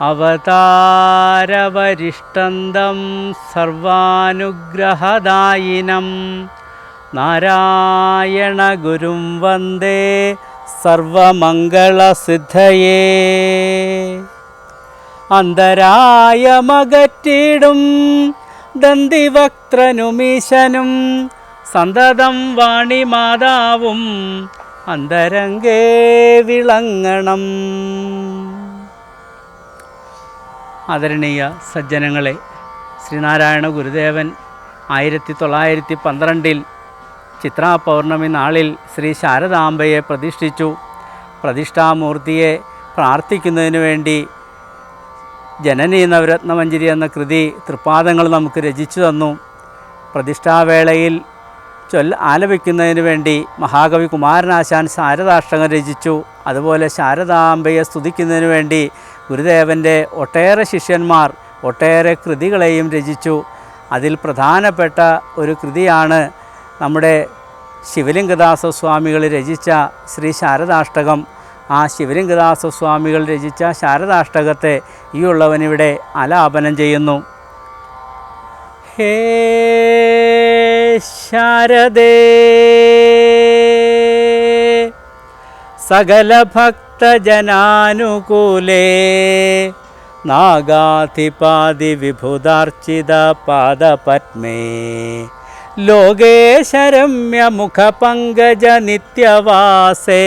അവതാരവരിഷ്ടന്തം സർവാനുഗ്രഹദായിനം. നാരായണഗുരും വന്ദേ സർവമംഗളസിദ്ധയേ. അന്തരായമകറ്റിടും ദന്തിവക്ത്രനുമീശനും സന്തതം വാണിമാതാവും അന്തരംഗേ വിളങ്ങണം. ആദരണീയ സജ്ജനങ്ങളെ ശ്രീനാരായണ ഗുരുദേവൻ ആയിരത്തി തൊള്ളായിരത്തി പന്ത്രണ്ടിൽ ചിത്രാ പൗർണമി നാളിൽ ശ്രീ ശാരദാംബയെ പ്രതിഷ്ഠിച്ചു. പ്രതിഷ്ഠാമൂർത്തിയെ പ്രാർത്ഥിക്കുന്നതിനു വേണ്ടി ജനനി നവരത്നമഞ്ജരി എന്ന കൃതി തൃപ്പാദങ്ങൾ നമുക്ക് രചിച്ചു തന്നു. പ്രതിഷ്ഠാവേളയിൽ ചൊല്ല ആലപിക്കുന്നതിന് വേണ്ടി മഹാകവി കുമാരനാശാൻ ശാരദാഷ്ടകം രചിച്ചു. അതുപോലെ ശാരദാംബയെ സ്തുതിക്കുന്നതിന് വേണ്ടി ഗുരുദേവന്റെ ഒട്ടേറെ ശിഷ്യന്മാർ ഒട്ടേറെ കൃതികളെയും രചിച്ചു. അതിൽ പ്രധാനപ്പെട്ട ഒരു കൃതിയാണ് നമ്മുടെ ശിവലിംഗദാസ സ്വാമികൾ രചിച്ച ശ്രീ ശാരദാഷ്ടകം. ആ ശിവലിംഗദാസ സ്വാമികൾ രചിച്ച ശാരദാഷ്ടകത്തെ ഈ ഉള്ളവനിവിടെ ആലാപനം ചെയ്യുന്നു. ഹേ ശാരദേ. സകല ഭക്തജനാനുകൂലേ നാഗാധിപാതി വിഭുതാർച്ചിത പാദപത്മേ ലോകേശരമ്യ മുഖപങ്കജ നിത്യവാസേ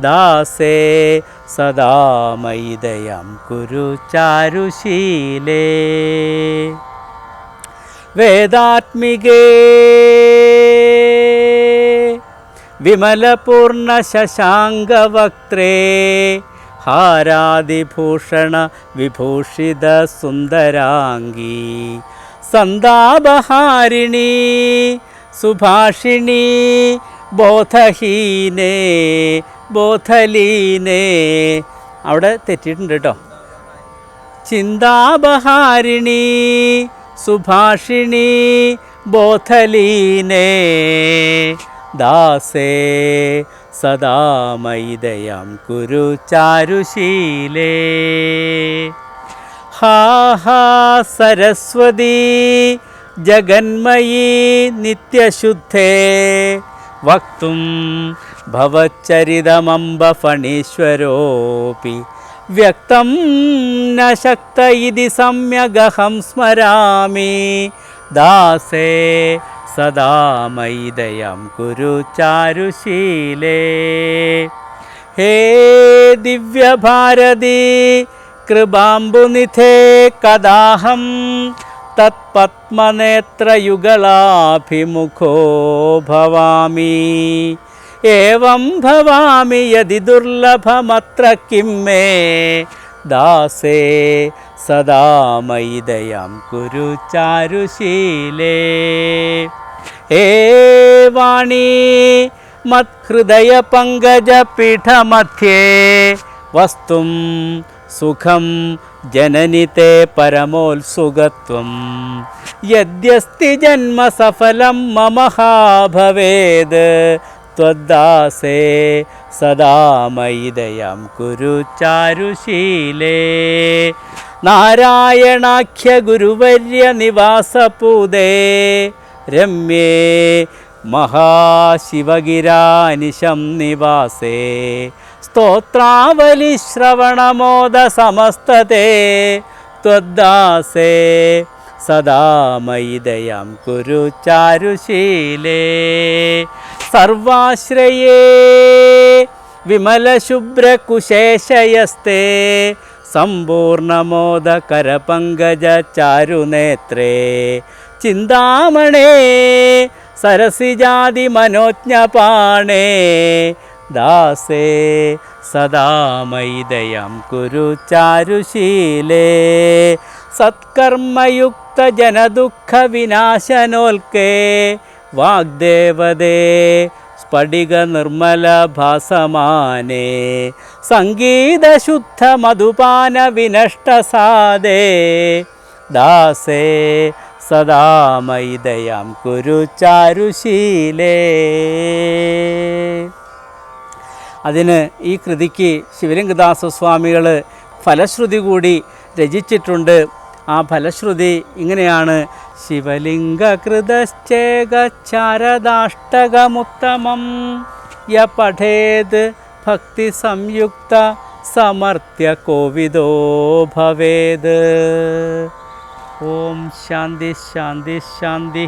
ദാസേ സദാ മൈദയം കുരു ചാരുശീലേ വേദാത്മികേ. വിമലപൂർണ ശശാങ്കവക്ത്രേ ഹാരാദിഭൂഷണ വിഭൂഷിത സുന്ദരാംഗീ. സന്താപഹാരിണി സുഭാഷിണി ബോധഹീനേ ബോധലീനേ. അവിടെ തെറ്റിയിട്ടുണ്ട് കേട്ടോ. ചിന്താപഹാരിണി സുഭാഷിണി ബോധലീനേ. ദാസേ സദാ മൈദയം കുരു ചാരുശീലേ. ഹാ ഹാ സരസ്വതി ജഗന്മയീ നിത്യശുദ്ധേ. വക്തും ഭവച്ചരിതമംബ ഫണീശ്വരോപി വ്യക്തം ന ശക്ത ഇതി സമ്യഗഹം സ്മരാമി. ദാസേ സദാ മൈദയം കുരു ചാരുശീലേ. ഹേ ദിവ്യഭാരതി കൃപാംബുനിധേ കദാഹം തത്പത്മനേത്രയുഗളാഭിമുഖോ ഭവാമി. ഏവം ഭവാമി യതി ദുർലഭമത്ര കിം മേ ദാസേ സദാ മൈദയം കുരു ചാരുശീലേ. ഹേ വാണി മത്ഹൃദയ പങ്കജ പീഠമധ്യേ വസ്തും സുഖം ജനനി തേ പരമോത്സുകത്വം. യദ്യസ്തി ജന്മ സഫലം മമ ഹാ ഭവേത് സദാ മൈദയം കുരു ചാരുശീലേ നാരായണാഖ്യ ഗുരുവര്യ നിവാസപൂതേ രമ്യേ മഹാശിവഗിരാനിശം നിവാസേ. സ്തോത്രാവലി ശ്രവണമോദ സമസ്തത്തെ ത്വദ്ദാസേ സദാ മൈദയം കുരു ചാരുശീലേ സർവാശ്രയേ. വിമലശുഭ്രകുശേഷയസ്തേ. സമ്പൂർണമോദകരപങ്കജ ചാരുനേത്രേ ചിന്താമണേ സരസിജാതി മനോജ്ഞപാണേ ദാസേ സദാമൈദയം കുരു ചാരുശീലേ. സത്കർമ്മയുക്ത ജനദുഃഖ വിനാശനോൽക്കേ വാഗ്ദേവതേ സ്ഫടിക നിർമ്മല ഭാസമാനേ സംഗീതശുദ്ധ മധുപാന വിനഷ്ടസാദേ ദാസേ സദാ മൈദയം കുരു ചാരുശീലേ. അതിന് ഈ കൃതിക്ക് ശിവലിംഗദാസ സ്വാമികൾ ഫലശ്രുതി കൂടി രചിച്ചിട്ടുണ്ട്. ആ ഫലശ്രുതി ഇങ്ങനെയാണ് ശിവലിംഗകൃതശ്ചേകാരദാഷ്ടകമുത്തമം യ പഠേത് ഭക്തി സംയുക്ത സമർത്ഥ്യ കോവിദോ ഭവേത്. ഓം ശാന്തി ശാന്തി ശാന്തി